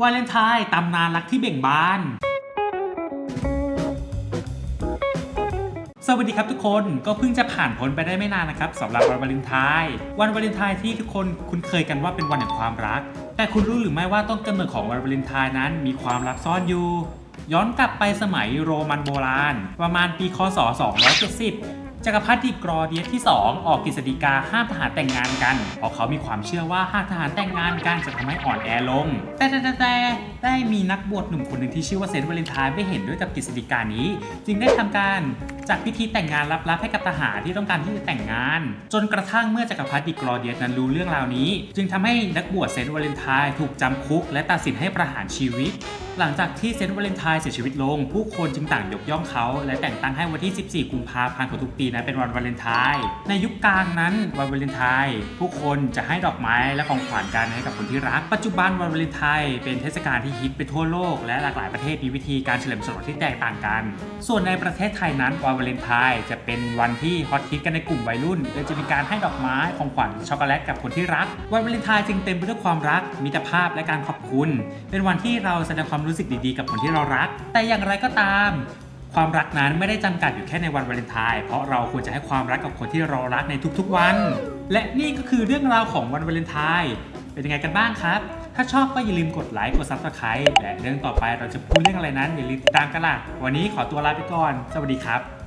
วาเลนไทน์ตำนานรักที่เบ่งบาน สวัสดีครับทุกคนก็เพิ่งจะผ่านพ้นไปได้ไม่นานนะครับสำหรับวันวาเลนไทน์วันวาเลนไทน์ที่ทุกคนคุ้นเคยกันว่าเป็นวันแห่งความรัก แต่คุณรู้หรือไม่ว่าต้นกำเนิดของวันวาเลนไทน์นั้นมีความลับซ่อนอยู่ย้อนกลับไปสมัยโรมันโบราณ ประมาณปีคศ 270 จักรพรรดิกรอเดียสที่ 2 ออกกฤษฎีกาห้ามทหารแต่งงานกัน เพราะเขามีความเชื่อว่าหากทหารแต่งงานกันจะทำให้อ่อนแอลงแต่แต่แต่แต่ได้มีนักบวชหนุ่มคนหนึ่งที่ชื่อว่าเซนต์วาเลนไทน์ไม่เห็นด้วยกับกฤษฎีกานี้ จึงได้ทำการจัดพิธีแต่งงานลับๆให้กับทหารที่ต้องการที่จะแต่งงาน จนกระทั่งเมื่อจักรพรรดิกรอเดียสนั้นรู้เรื่องราวนี้ จึงทำให้นักบวชเซนต์วาเลนไทน์ถูกจำคุก และตัดสินให้ประหารชีวิตหลังจากที่เซนต์วาเลนไทน์เสียชีวิตลง ผู้คนจึงต่างยกย่องเขา และแต่งตั้งให้วันที่ 14 กุมภาพันธ์ของทุกปีนั้นเป็นวันวาเลนไทน์ในยุคกลางนั้นวันวาเลนไทน์ผู้คนจะให้ดอกไม้และของขวัญกันให้กับคนที่รัก ปัจจุบันวันวาเลนไทน์เป็นเทศกาลที่ฮิตไปทั่วโลก และหลากหลายประเทศมีวิธีการเฉลิมฉลองที่แตกต่างกัน ส่วนในประเทศไทยนั้นวันวาเลนไทน์จะเป็นวันที่ฮอตฮิตกันในกลุ่มวัยรุ่นโดยจะมีการให้ดอกไม้ของขวัญช็อกโกแลตกับคนที่รักวันวาเลนไทน์จึงเต็มไปด้วยความรักมิตรภาพและการขอบคุณ เป็นวันที่เราแสดงความรู้สึกดีๆ กับคนที่เรารัก แต่อย่างไรก็ตาม ความรักนั้นไม่ได้จำกัดอยู่แค่ในวันวาเลนไทน์เพราะเราควรจะให้ความรักกับคนที่เรารักในทุกๆวัน และนี่ก็คือเรื่องราวของวันวาเลนไทน์เป็นยังไงกันบ้างครับ ถ้าชอบก็อย่าลืมกดไลค์กด Subscribe และเรื่องต่อไปเราจะพูดเรื่องอะไรนั้นอย่าลืมติดตามกันล่ะ วันนี้ขอตัวลาไปก่อน สวัสดีครับ